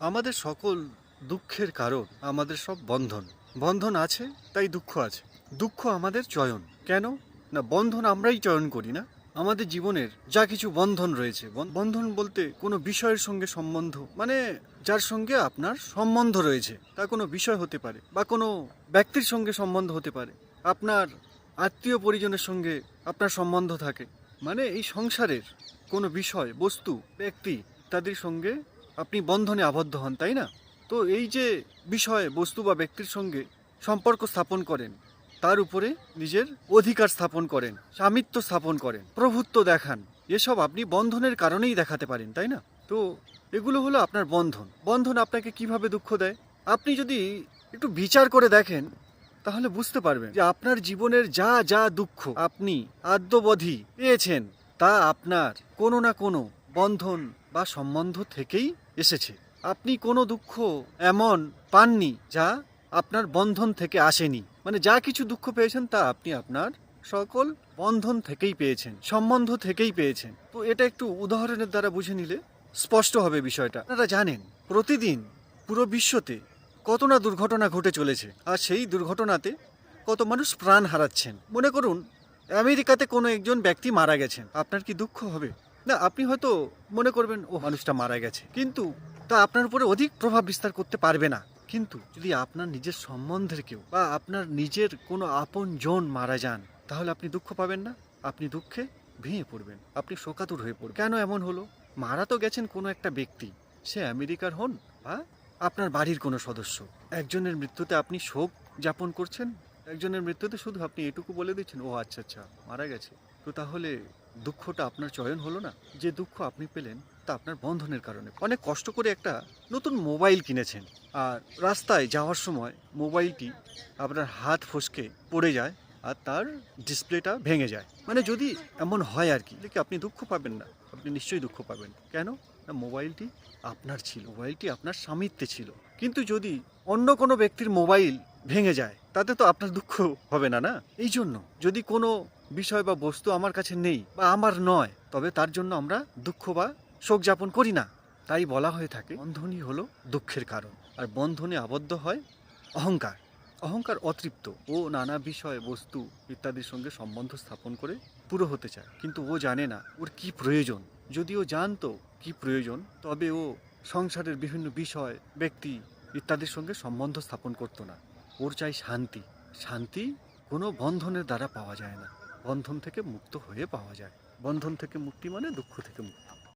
আমাদের সকল দুঃখের কারণ আমাদের সব বন্ধন। বন্ধন আছে, তাই দুঃখ আছে। দুঃখ আমাদের চয়ন। কেন? না, বন্ধন আমরাই চয়ন করি না। আমাদের জীবনের যা কিছু বন্ধন রয়েছে, বন- বন্ধন বলতে কোনো বিষয়ের সঙ্গে সম্বন্ধ মানে যার সঙ্গে আপনার সম্বন্ধ রয়েছে, তা কোনো বিষয় হতে পারে বা কোনো ব্যক্তির সঙ্গে সম্বন্ধ হতে পারে। আপনার আত্মীয় পরিজনের সঙ্গে আপনার সম্বন্ধ থাকে। মানে এই সংসারের কোনো বিষয়, বস্তু, ব্যক্তি, তাদের সঙ্গে আপনি বন্ধনে আবদ্ধ হন, তাই না? তো এই যে বিষয়ে, বস্তু বা ব্যক্তির সঙ্গে সম্পর্ক স্থাপন করেন, তার উপরে নিজের অধিকার স্থাপন করেন, স্বামিত্ব স্থাপন করেন, প্রভুত্ব দেখান, এসব আপনি বন্ধনের কারণেই দেখাতে পারেন, তাই না? তো এগুলো হলো আপনার বন্ধন। বন্ধন আপনাকে কীভাবে দুঃখ দেয়? আপনি যদি একটু বিচার করে দেখেন, তাহলে বুঝতে পারবেন যে আপনার জীবনের যা যা দুঃখ আপনি আদ্যবধি পেয়েছেন, তা আপনার কোনো না কোনো বন্ধন বা সম্বন্ধ থেকেই এসেছে। আপনি কোনো দুঃখ এমন পাননি যা আপনার বন্ধন থেকে আসেনি। মানে যা কিছু দুঃখ পেয়েছেন তা আপনি আপনার সকল বন্ধন থেকেই পেয়েছেন, সম্বন্ধ থেকেই পেয়েছেন। তো এটা একটু উদাহরণের দ্বারা বুঝে নিলে স্পষ্ট হবে বিষয়টা। আপনারা জানেন, প্রতিদিন পুরো বিশ্বতে কত না দুর্ঘটনা ঘটে চলেছে, আর সেই দুর্ঘটনাতে কত মানুষ প্রাণ হারাচ্ছেন। মনে করুন, আমেরিকাতে কোনো একজন ব্যক্তি মারা গেছেন। আপনার কি দুঃখ হবে? না, আপনি হয়তো মনে করবেন ও মানুষটা মারা গেছে। কিন্তু তা আপনার উপরে অধিক প্রভাব বিস্তার করতে পারবে না। কিন্তু যদি আপনার নিজের সম্বন্ধের কেউ বা আপনার নিজের কোনো আপন জন মারা যান, তাহলে আপনি দুঃখ পাবেন না। আপনি দুঃখে ভেঙে পড়বেন। আপনি শোকাতুর হয়ে পড়বেন। কেন এমন হলো? মারা তো গেছেন কোনো একটা ব্যক্তি। সে আমেরিকার হন বা আপনার বাড়ির কোনো সদস্য। একজনের মৃত্যুতে আপনি শোক যাপন করছেন। একজনের মৃত্যুতে শুধু আপনি এটুকু বলে দিচ্ছেন ও আচ্ছা আচ্ছা মারা গেছে। তো তাহলে দুঃখটা আপনার চয়ন হলো না? যে দুঃখ আপনি পেলেন, তা আপনার বন্ধনের কারণে। অনেক কষ্ট করে একটা নতুন মোবাইল কিনেছেন। আর রাস্তায় যাওয়ার সময় মোবাইলটি আপনার হাত ফসকে পড়ে যায় আর তার ডিসপ্লেটা ভেঙে যায়। মানে যদি এমন হয় আর কি দেখি আপনি দুঃখ পাবেন না? আপনি নিশ্চয়ই দুঃখ পাবেন। কেন? না, মোবাইলটি আপনার ছিল, মোবাইলটি আপনার স্বামিত্বে ছিল। কিন্তু যদি অন্য কোনো ব্যক্তির মোবাইল ভেঙে যায়, তাতে তো আপনার দুঃখ হবে না না? এই জন্য যদি কোনো বিষয় বা বস্তু আমার কাছে নেই বা আমার নয়, তবে তার জন্য আমরা দুঃখ বা শোক যাপন করি না। তাই বলা হয়ে থাকে, বন্ধনই হলো দুঃখের কারণ। আর বন্ধনে আবদ্ধ হয় অহংকার। অহংকার অতৃপ্ত ও নানা বিষয়, বস্তু ইত্যাদির সঙ্গে সম্বন্ধ স্থাপন করে পুরো হতে চায়। কিন্তু ও জানে না ওর কি প্রয়োজন। যদি ও জানতো কি প্রয়োজন, তবে ও সংসারের বিভিন্ন বিষয়, ব্যক্তি ইত্যাদির সঙ্গে সম্বন্ধ স্থাপন করতো না। ওর চাই শান্তি। শান্তি কোনো বন্ধনের দ্বারা পাওয়া যায় না। বন্ধন থেকে মুক্ত হয়ে পাওয়া যায়। বন্ধন থেকে মুক্তি মানে দুঃখ থেকে মুক্তি।